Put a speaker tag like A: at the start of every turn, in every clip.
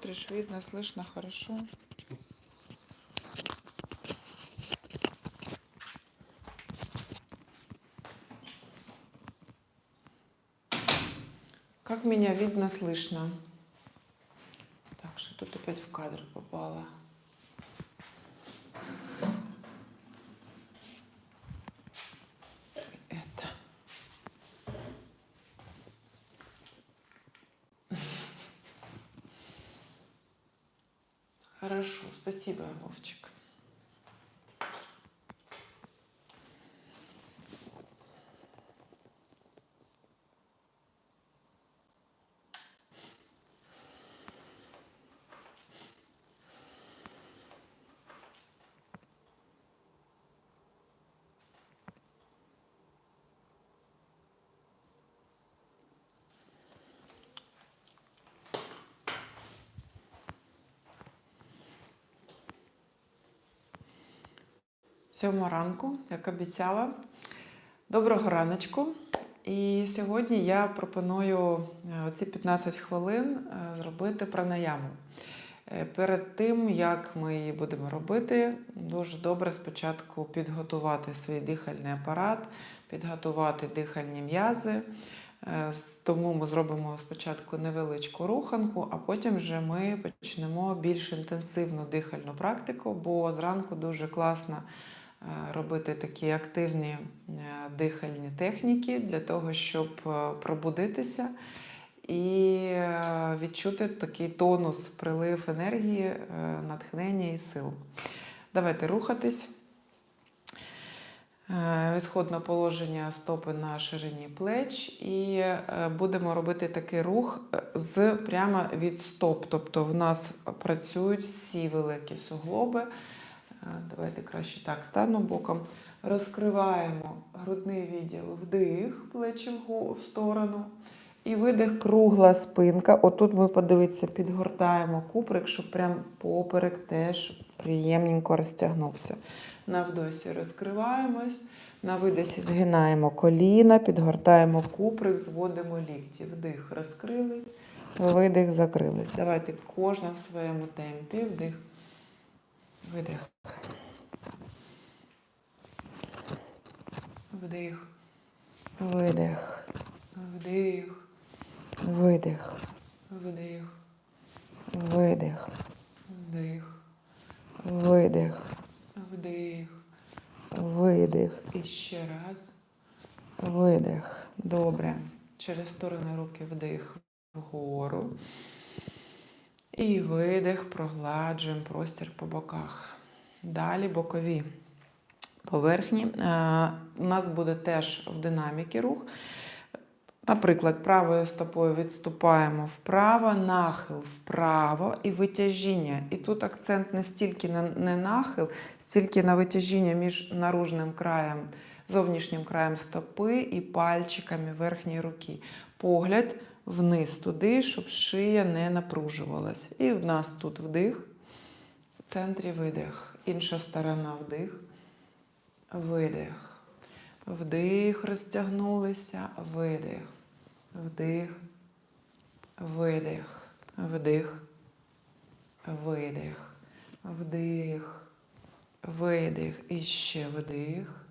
A: смотришь, видно, слышно хорошо. Как меня видно, слышно? Так, что тут опять в кадр попало. Спасибо, Вовчик. Сьома ранку, як обіцяла. Доброго раночку. І сьогодні я пропоную е, оці 15 хвилин е, зробити пранаяму. Е, Перед тим, як ми її будемо робити, дуже добре спочатку підготувати свій дихальний апарат, підготувати дихальні м'язи. Тому ми зробимо спочатку невеличку руханку, а потім вже ми почнемо більш інтенсивну дихальну практику, бо зранку дуже класно е, робити такі активні е, дихальні техніки для того, щоб е, пробудитися і е, відчути такий тонус, прилив енергії, е, натхнення і сил. Давайте рухатись. Е, Ісходне положення стопи на ширині плеч, і е, будемо робити такий рух е, з прямо від стоп. Тобто в нас працюють всі великі суглоби. Давайте краще так стану боком. Розкриваємо грудний відділ, вдих, плечі в сторону. І видих, кругла спинка. Отут ми подивіться, підгортаємо куприк, щоб прям поперек теж приємненько розтягнувся. На вдосі розкриваємось, на видосі згинаємо коліна, підгортаємо куприк, зводимо лікті. Вдих, розкрились, видих, закрились. Давайте кожна в своєму темпі. Вдих, видих. Вдих, видих, вдих, видих, вдих, видих, вдих, видих, вдих, видих. І ще раз. Видих. Добре. Через сторони руки вдих вгору. І видих, прогладжуємо простір по боках. Далі бокові поверхні. Е, У нас буде теж в динаміки рух. Наприклад, правою стопою відступаємо вправо, нахил вправо і витяжіння. І тут акцент не стільки на не нахил, стільки на витяжіння між наружним краєм, зовнішнім краєм стопи і пальчиками верхньої руки. Погляд вниз туди, щоб шия не напружувалась. І в нас тут вдих, в центрі видих. Інша сторона вдих, видих. Вдих, розтягнулися, видих. Вдих, видих, вдих, видих, вдих, видих. І ще вдих,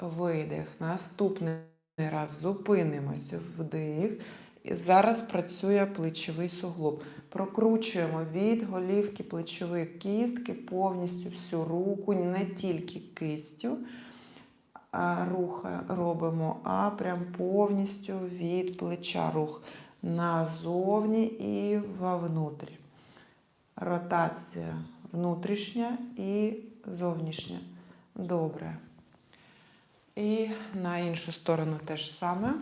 A: видих. Наступний раз зупинимося. Вдих. Зараз працює плечовий суглоб. Прокручуємо від голівки плечової кістки повністю всю руку, не тільки кистю руха робимо, а прям повністю від плеча рух назовні і вовнутрі. Ротація внутрішня і зовнішня. Добре. І на іншу сторону теж саме.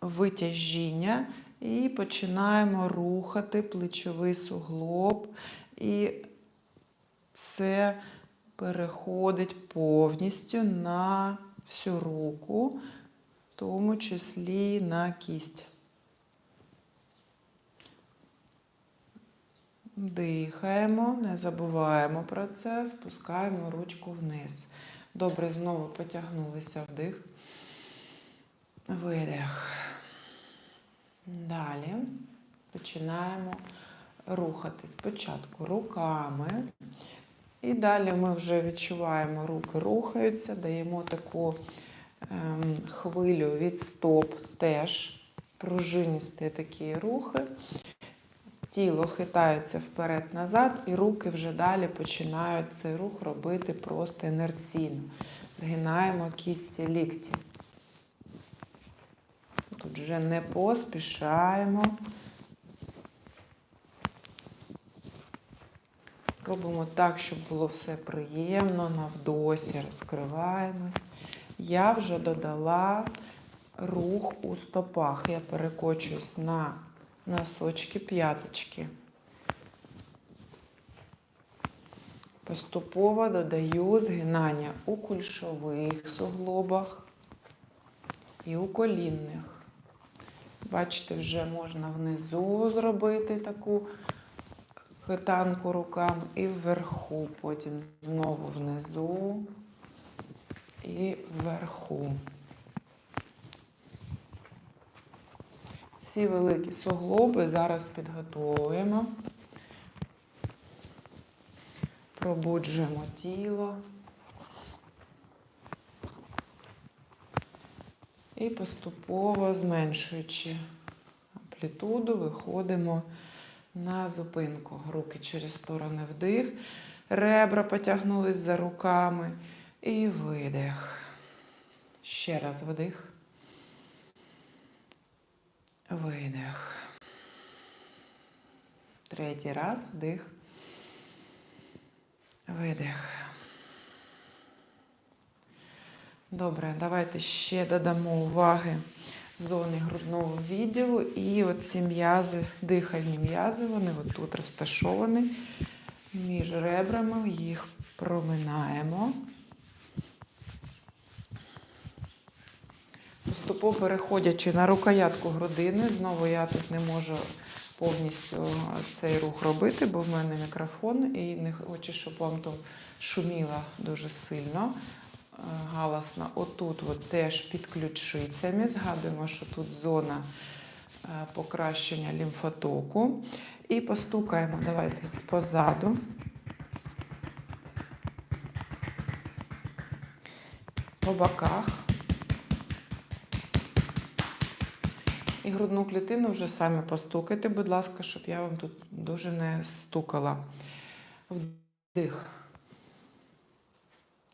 A: Витяжіння. І починаємо рухати плечовий суглоб. І це переходить повністю на всю руку, в тому числі на кість. Дихаємо, не забуваємо про це, спускаємо ручку вниз. Добре, знову потягнулися вдих. Видих. Далі. починаємо рухати. Спочатку руками. І далі ми вже відчуваємо, руки рухаються, даємо таку ем, хвилю від стоп теж пружиністі такі рухи. Тіло хитається вперед-назад, і руки вже далі починають цей рух робити просто інерційно. Згинаємо кісті лікті. Тут вже не поспішаємо. Робимо так, щоб було все приємно, на вдосі розкриваємось. Я вже додала рух у стопах. Я перекочуюсь на носочки п'яточки. Поступово додаю згинання у кульшових суглобах і у колінних. Бачите, вже можна внизу зробити таку хитанку руками і вверху, потім знову внизу і вверху. Всі великі суглоби зараз підготовуємо. Пробуджуємо тіло. І поступово зменшуючи амплітуду, виходимо на зупинку. Руки через сторони вдих. Ребра потягнулись за руками. І видих. Ще раз вдих. Видих. Третій раз вдих. Видих. Добре, давайте ще додамо уваги зони грудного відділу. І оці м'язи, дихальні м'язи, вони отут розташовані між ребрами, їх проминаємо. Поступово переходячи на рукоятку грудини, знову я тут не можу повністю цей рух робити, бо в мене мікрофон і не хочу, щоб вам то шуміло дуже сильно. Галасно. Отут от теж під ключицями. Згадуємо, що тут зона е, покращення лімфотоку. І постукаємо, давайте позаду. По боках. І грудну клітину вже самі постукайте, будь ласка, щоб я вам тут дуже не стукала. Вдих.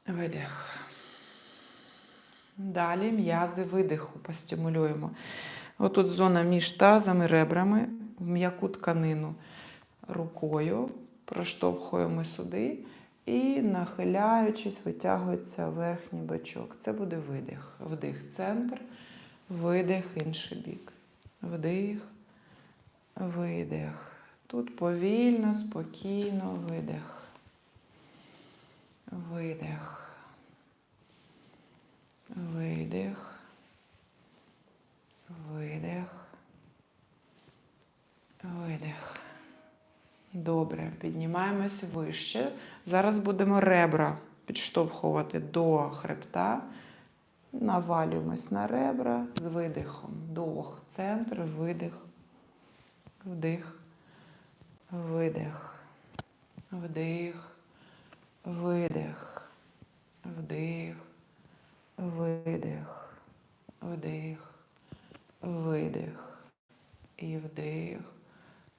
A: Видих. Далі м'язи видиху постимулюємо. Отут зона між тазом і ребрами, в м'яку тканину рукою проштовхуємо сюди і, нахиляючись, витягується верхній бочок. Це буде видих. Вдих центр, видих інший бік. Вдих, видих. Тут повільно, спокійно, видих. Видих. Видих. Видих. Видих. Добре, піднімаємось вище. Зараз будемо ребра підштовхувати до хребта. Навалюємось на ребра з видихом. Вдох, центр, видих, вдих, видих, вдих, видих, вдих, видих, вдих, видих. І вдих,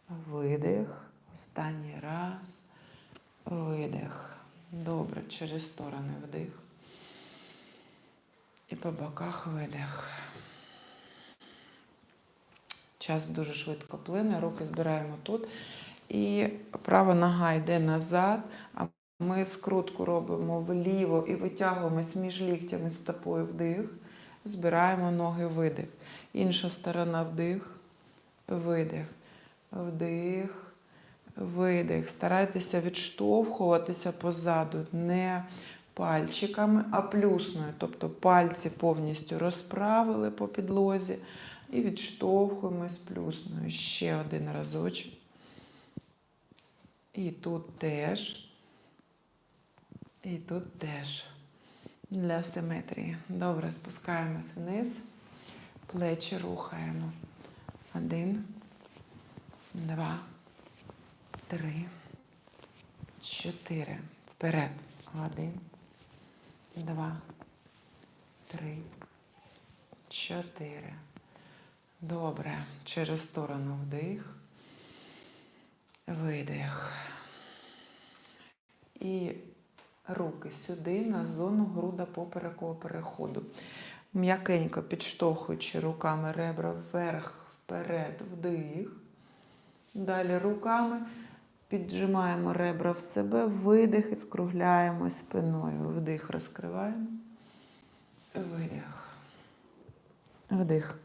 A: видих. Останній раз. Видих. Добре, через сторони вдих. І по боках видих. Час дуже швидко плине, руки збираємо тут. І права нога йде назад, а ми скрутку робимо вліво і витягуємось між ліктями стопою вдих. Збираємо ноги видих. Інша сторона вдих, видих, вдих, видих. Старайтеся відштовхуватися позаду, не пальчиками, а плюсною. Тобто пальці повністю розправили по підлозі і відштовхуємось плюсною. Ще один разочок. І тут теж. І тут теж. Для симетрії. Добре, спускаємось вниз. Плечі рухаємо. Один. два, три, чотири. Вперед. Один, два, три, чотири. Добре. Через сторону вдих. Видих. І руки сюди на зону груда поперекового переходу. М'якенько підштовхуючи руками ребра вверх, вперед, вдих. Далі руками піджимаємо ребра в себе, видих і скругляємо спиною. Вдих розкриваємо. Видих. Вдих.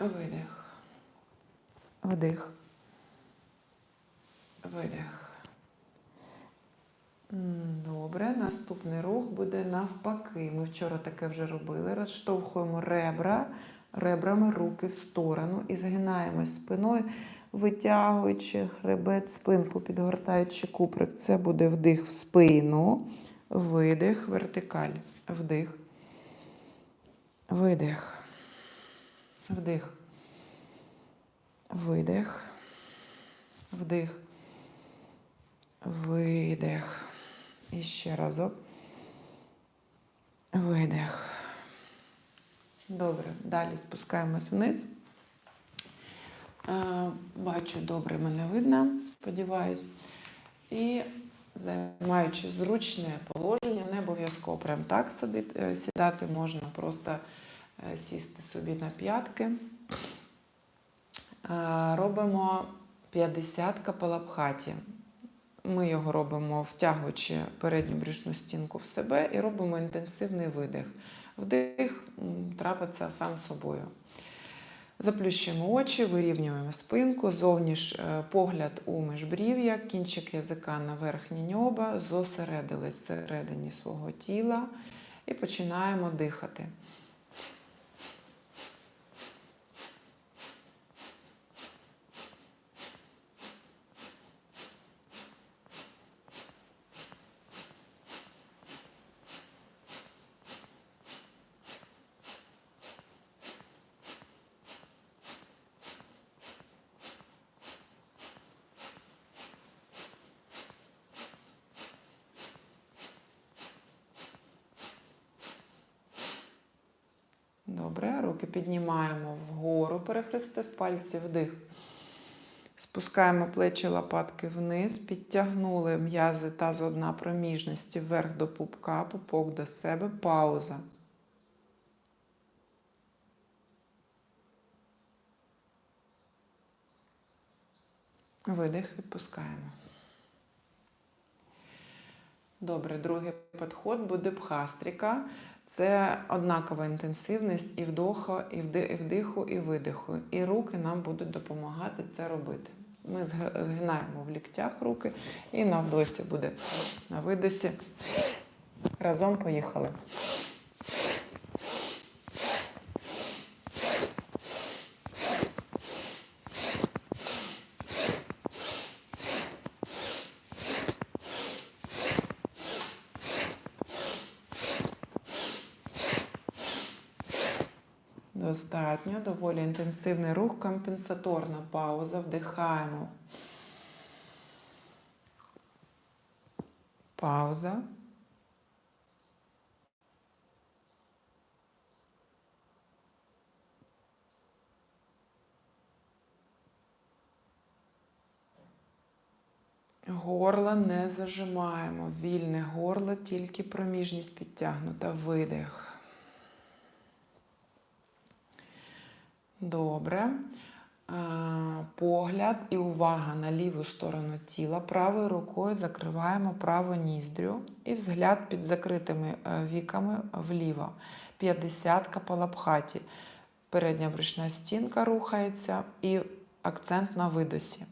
A: Видих. Вдих. Видих. Добре, наступний рух буде навпаки. Ми вчора таке вже робили. Розштовхуємо ребра, ребрами руки в сторону і згинаємось спиною, витягуючи хребет, спинку, підгортаючи куприк. Це буде вдих в спину, видих, вертикаль. Вдих. Видих. Вдих. Видих. Вдих. Видих. І ще разок. Видих. Добре. Далі спускаємось вниз. Е, Бачу, добре мене видно, сподіваюсь. І займаючи зручне положення, не обов'язково прям так е, сідати, можна просто е, сісти собі на п'ятки. Робимо 50 капалабхаті. Ми його робимо втягуючи передню брюшну стінку в себе і робимо інтенсивний видих. Вдих трапиться сам собою. Заплющуємо очі, вирівнюємо спинку, зовні ж е, погляд у межбрів'я, кінчик язика на верхнє ньоба, зосередились всередині свого тіла і починаємо дихати. Добре, руки піднімаємо вгору, перехрестив пальці вдих. Спускаємо плечі лопатки вниз, підтягнули м'язи тазу дна проміжності вверх до пупка, пупок до себе, пауза. Видих, відпускаємо. Добре, другий підход буде бхастріка. Це однакова інтенсивність і вдоху, і вдиху, і видиху. І руки нам будуть допомагати це робити. Ми згинаємо в ліктях руки і на вдосі буде на видосі. Разом поїхали. Доволі інтенсивний рух, компенсаторна пауза. Вдихаємо. Пауза. Горло не зажимаємо. Вільне горло, тільки проміжність підтягнута. Видих. Добре. Е, Погляд і увага на ліву сторону тіла. Правою рукою закриваємо праву ніздрю і взгляд під закритими е, віками вліво. 50 капалабхаті. Передня брюшна стінка рухається і акцент на видосі.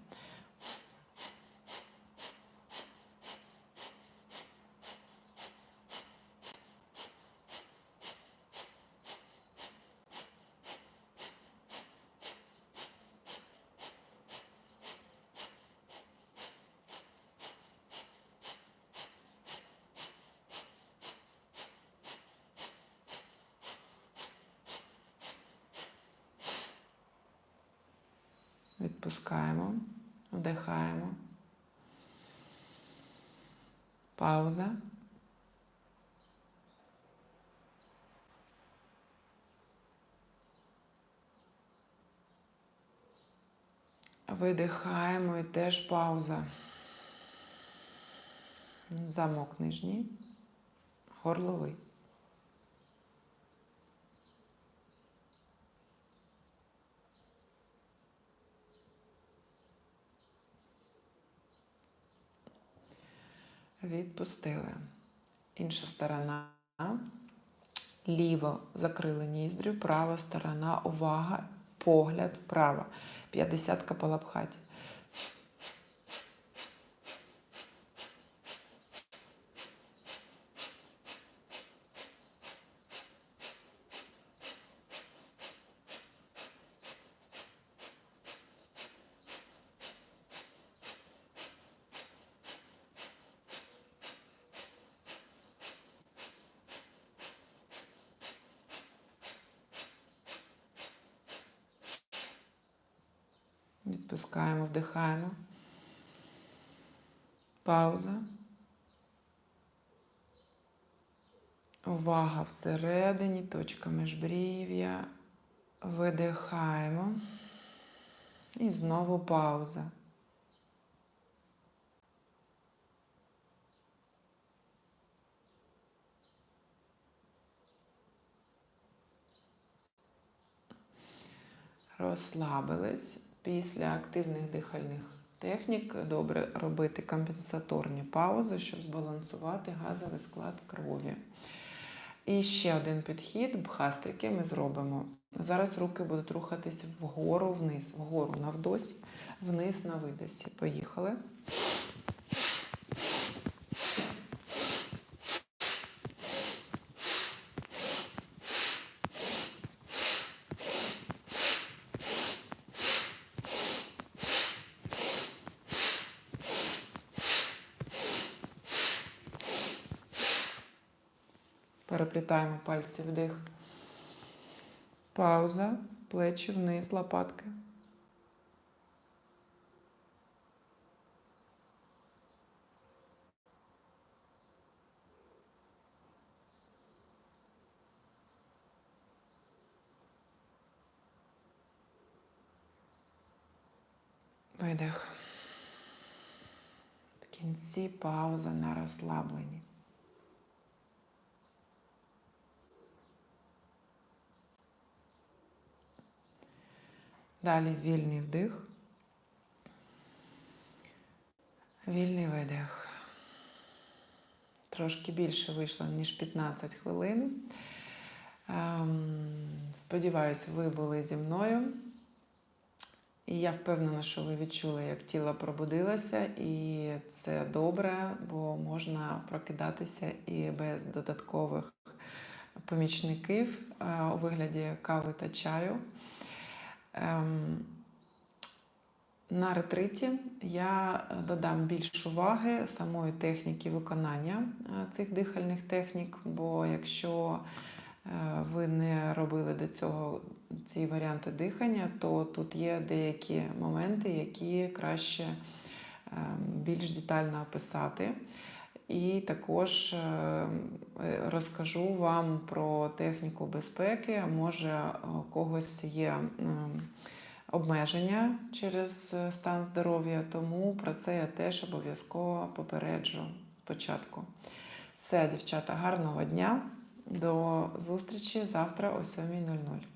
A: Відпускаємо, вдихаємо. Пауза. Видихаємо і теж пауза. Замок нижній, горловий. Відпустили. Інша сторона. Ліво закрили ніздрю, права сторона, увага, погляд вправо. П'ятдесятка по лапхаті. Відпускаємо, вдихаємо. Пауза. Увага всередині, точка міжбрів'я. Видихаємо. І знову пауза. Розслабились. Після активних дихальних технік добре робити компенсаторні паузи, щоб збалансувати газовий склад крові. І ще один підхід бхастрики ми зробимо. Зараз руки будуть рухатись вгору, вниз, вгору на вдосі, вниз на видосі. Поїхали. Переплітаємо пальці вдих. Пауза, плечі вниз, лопатки. Видих. В кінці пауза на розслабленні. Далі вільний вдих. Вільний видих. Трошки більше вийшло, ніж 15 хвилин. Ем, Сподіваюсь, ви були зі мною. І я впевнена, що ви відчули, як тіло пробудилося, і це добре, бо можна прокидатися і без додаткових помічників е, у вигляді кави та чаю. Ем, на ретриті я додам більш уваги самої техніки виконання е, цих дихальних технік, бо якщо е, ви не робили до цього ці варіанти дихання, то тут є деякі моменти, які краще ем, більш детально описати. І також е, розкажу вам про техніку безпеки. Може, у когось є обмеження через е, стан здоров'я, тому про це я теж обов'язково попереджу спочатку. Все, дівчата, гарного дня. До зустрічі завтра о 7.00.